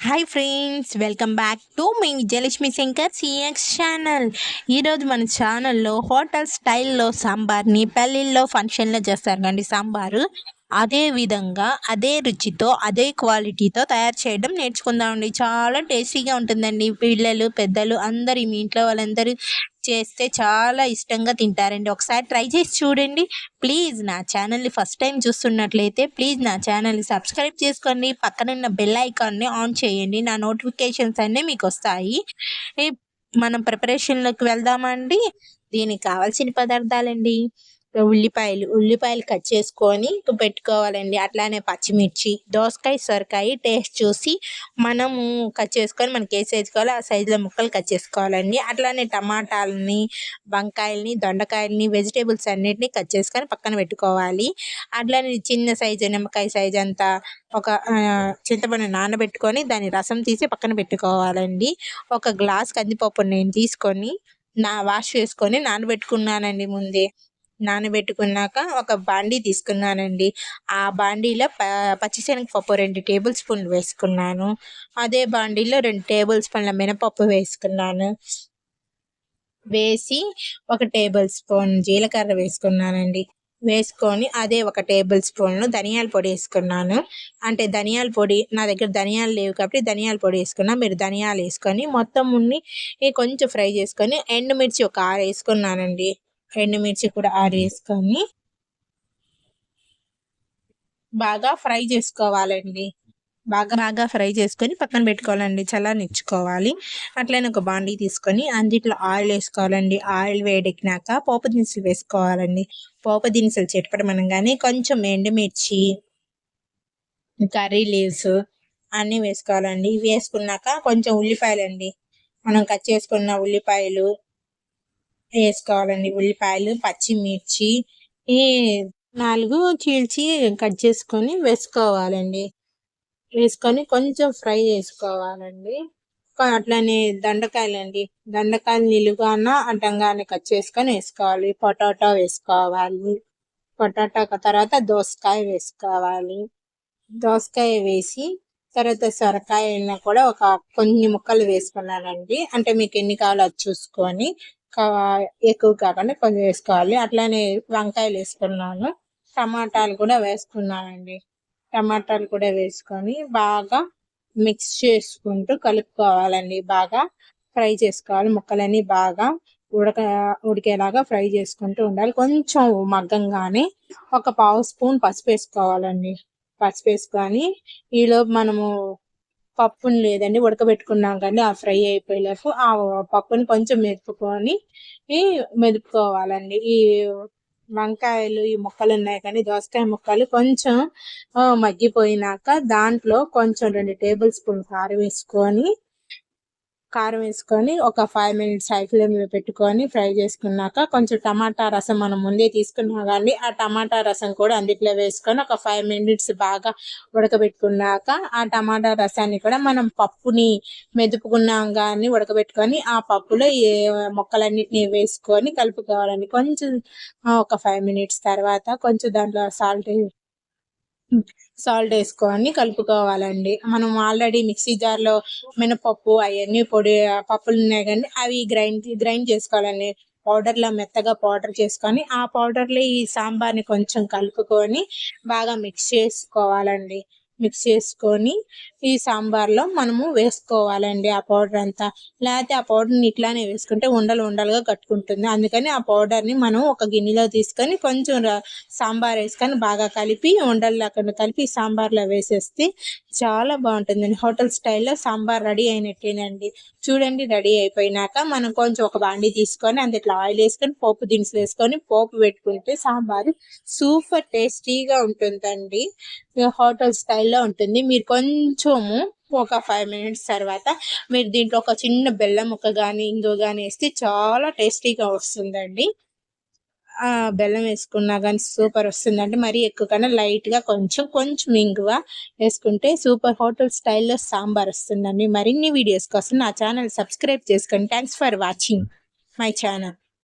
Hi friends welcome back to me Vijayalakshmi Shankar CX channel ఈరోజు మన ఛానల్లో హోటల్ స్టైల్లో సాంబార్ని పెళ్ళిళ్ళలో ఫంక్షన్లో చేస్తారు కండి సాంబారు. అదే విధంగా అదే రుచితో అదే క్వాలిటీతో తయారు చేయడం నేర్చుకుందామండి. చాలా టేస్టీగా ఉంటుందండి. పిల్లలు పెద్దలు అందరు మీ ఇంట్లో వాళ్ళందరూ చేస్తే చాలా ఇష్టంగా తింటారండి. ఒకసారి ట్రై చేసి చూడండి. ప్లీజ్ నా ఛానల్ని ఫస్ట్ టైం చూస్తున్నట్లయితే ప్లీజ్ నా ఛానల్ని సబ్స్క్రైబ్ చేసుకోండి. పక్కనున్న బెల్ ఐకాన్ని ఆన్ చేయండి. నా నోటిఫికేషన్స్ అన్నీ మీకు వస్తాయి. మనం ప్రిపరేషన్లోకి వెళ్దామండి. దీనికి కావాల్సిన పదార్థాలండి. ఉల్లిపాయలు ఉల్లిపాయలు కట్ చేసుకొని పెట్టుకోవాలండి. అట్లానే పచ్చిమిర్చి దోసకాయ సొరకాయ టేస్ట్ చూసి మనము కట్ చేసుకొని మనకి ఏ సైజు కావాలో ఆ సైజులో ముక్కలు కట్ చేసుకోవాలండి. అట్లానే టమాటాలని వంకాయలని దొండకాయలని వెజిటేబుల్స్ అన్నిటిని కట్ చేసుకొని పక్కన పెట్టుకోవాలి. అట్లానే చిన్న సైజు నిమ్మకాయ సైజు అంతా ఒక చింతపండు నానబెట్టుకొని దాని రసం తీసి పక్కన పెట్టుకోవాలండి. ఒక గ్లాస్ కందిపప్పును నేను తీసుకొని నా వాష్ చేసుకొని నానబెట్టుకున్నానండి ముందే. నానబెట్టుకున్నాక ఒక బాండీ తీసుకున్నానండి. ఆ బాండీలో ప పచ్చిశనగపప్పు రెండు టేబుల్ స్పూన్లు వేసుకున్నాను. అదే బాండీలో రెండు టేబుల్ స్పూన్ల మినపప్పు వేసుకున్నాను. వేసి ఒక టేబుల్ స్పూన్ జీలకర్ర వేసుకున్నానండి. వేసుకొని అదే ఒక టేబుల్ స్పూన్ ధనియాల పొడి వేసుకున్నాను. అంటే ధనియాల పొడి నా దగ్గర ధనియాలు లేవు కాబట్టి ధనియాల పొడి వేసుకున్నా మీరు ధనియాలు వేసుకొని మొత్తం ఉన్ని కొంచెం ఫ్రై చేసుకొని ఎండుమిర్చి ఒక ఆరు వేసుకున్నానండి ఎండుమిర్చి కూడా ఆడ్ చేసుకొని బాగా ఫ్రై చేసుకోవాలండి. బాగా బాగా ఫ్రై చేసుకొని పక్కన పెట్టుకోవాలండి. చల్లనిచ్చుకోవాలి అట్లనే ఒక బాండీ తీసుకొని అందుట్లో ఆయిల్ వేసుకోవాలండి. ఆయిల్ వేడెక్కినాక పోపు దినుసులు వేసుకోవాలండి. పోపు దినుసులు కానీ కొంచెం ఎండుమిర్చి కర్రీ లీవ్స్ అన్నీ వేసుకోవాలండి. వేసుకున్నాక కొంచెం ఉల్లిపాయలండి. మనం కట్ చేసుకున్న ఉల్లిపాయలు వేసుకోవాలండి. ఉల్లిపాయలు పచ్చిమిర్చి ఈ నాలుగు చీల్చి కట్ చేసుకొని వేసుకోవాలండి. వేసుకొని కొంచెం ఫ్రై చేసుకోవాలండి. అట్లనే దండకాయలండి. దండకాయలు నిలుగాన అడ్డంగానే కట్ చేసుకొని వేసుకోవాలి. పొటాటో వేసుకోవాలి. పొటాటో తర్వాత దోసకాయ వేసుకోవాలి. దోసకాయ వేసి తర్వాత సొరకాయ కూడా ఒక కొన్ని ముక్కలు వేసుకున్నానండి. అంటే మీకు ఎన్ని కావాలో అది చూసుకొని ఎక్కువ కాకుండా కొంచెం వేసుకోవాలి. అట్లానే వంకాయలు వేసుకున్నాను. టమాటాలు కూడా వేసుకున్నానండి. టమాటాలు కూడా వేసుకొని బాగా మిక్స్ చేసుకుంటూ కలుపుకోవాలండి. బాగా ఫ్రై చేసుకోవాలి. ముక్కలన్నీ బాగా ఉడక ఉడికేలాగా ఫ్రై చేసుకుంటూ ఉండాలి. కొంచెం మగ్గంగానే ఒక పావు స్పూన్ పసుపు వేసుకోవాలండి. పసుపు వేసుకొని ఈలోపు మనము పప్పుని లేదండి ఉడకబెట్టుకున్నాం కానీ ఆ ఫ్రై అయిపోయేలోపు ఆ పప్పుని కొంచెం మెదుపుకొని మెదుపుకోవాలండి. ఈ వంకాయలు ఈ ముక్కలు ఉన్నాయి కానీ దోసకాయ ముక్కలు కొంచెం మగ్గిపోయినాక దాంట్లో కొంచెం రెండు టేబుల్ స్పూన్ కారం వేసుకొని కారం వేసుకొని ఒక ఫైవ్ మినిట్స్ హై ఫ్లేమ్లో పెట్టుకొని ఫ్రై చేసుకున్నాక కొంచెం టమాటా రసం మనం ముందే తీసుకున్నాం కానీ ఆ టమాటా రసం కూడా అందుట్లో వేసుకొని ఒక ఫైవ్ మినిట్స్ బాగా ఉడకబెట్టుకున్నాక ఆ టమాటా రసాన్ని కూడా మనం పప్పుని మెదుపుకున్నాం కానీ ఉడకబెట్టుకొని ఆ పప్పులో ఏ మొక్కలన్నిటిని వేసుకొని కలుపుకోవాలండి. కొంచెం ఒక ఫైవ్ మినిట్స్ తర్వాత కొంచెం దాంట్లో సాల్ట్ సాల్ట్ వేసుకొని కలుపుకోవాలండి. మనం ఆల్రెడీ మిక్సీ జార్లో మినపప్పు అవన్నీ పొడి పప్పులు ఉన్నాయి కానీ అవి గ్రైండ్ గ్రైండ్ చేసుకోవాలండి. పౌడర్లో మెత్తగా పౌడర్ చేసుకొని ఆ పౌడర్లో ఈ సాంబార్ని కొంచెం కలుపుకొని బాగా మిక్స్ చేసుకోవాలండి. మిక్స్ చేసుకొని ఈ సాంబార్లో మనము వేసుకోవాలండి ఆ పౌడర్ అంతా. లేకపోతే ఆ పౌడర్ని ఇట్లానే వేసుకుంటే ఉండలు ఉండలుగా కట్టుకుంటుంది. అందుకని ఆ పౌడర్ని మనం ఒక గిన్నెలో తీసుకొని కొంచెం సాంబార్ వేసుకొని బాగా కలిపి ఉండలు లేకుండా కలిపి సాంబార్లో వేసేస్తే చాలా బాగుంటుందండి. హోటల్ స్టైల్లో సాంబార్ రెడీ అయినట్టేనండి. చూడండి రెడీ అయిపోయినాక మనం కొంచెం ఒక బాండి తీసుకొని అందులో ఆయిల్ వేసుకొని పోపు దినుసులు వేసుకొని పోపు పెట్టుకుంటే సాంబార్ సూపర్ టేస్టీగా ఉంటుందండి. హోటల్ స్టైల్ స్టైల్లో ఉంటుంది. మీరు కొంచెము ఒక ఫైవ్ మినిట్స్ తర్వాత మీరు దీంట్లో ఒక చిన్న బెల్లం ముక్క కానీ ఇందో కానీ వేస్తే చాలా టేస్టీగా వస్తుందండి. బెల్లం వేసుకున్నా కానీ సూపర్ వస్తుందండి. మరీ ఎక్కువ కన్నా లైట్గా కొంచెం కొంచెం ఇంగువ వేసుకుంటే సూపర్ హోటల్ స్టైల్లో సాంబార్ వస్తుందండి. మరిన్ని వీడియోస్ కోసం నా ఛానల్ సబ్స్క్రైబ్ చేసుకోండి thanks for watching my channel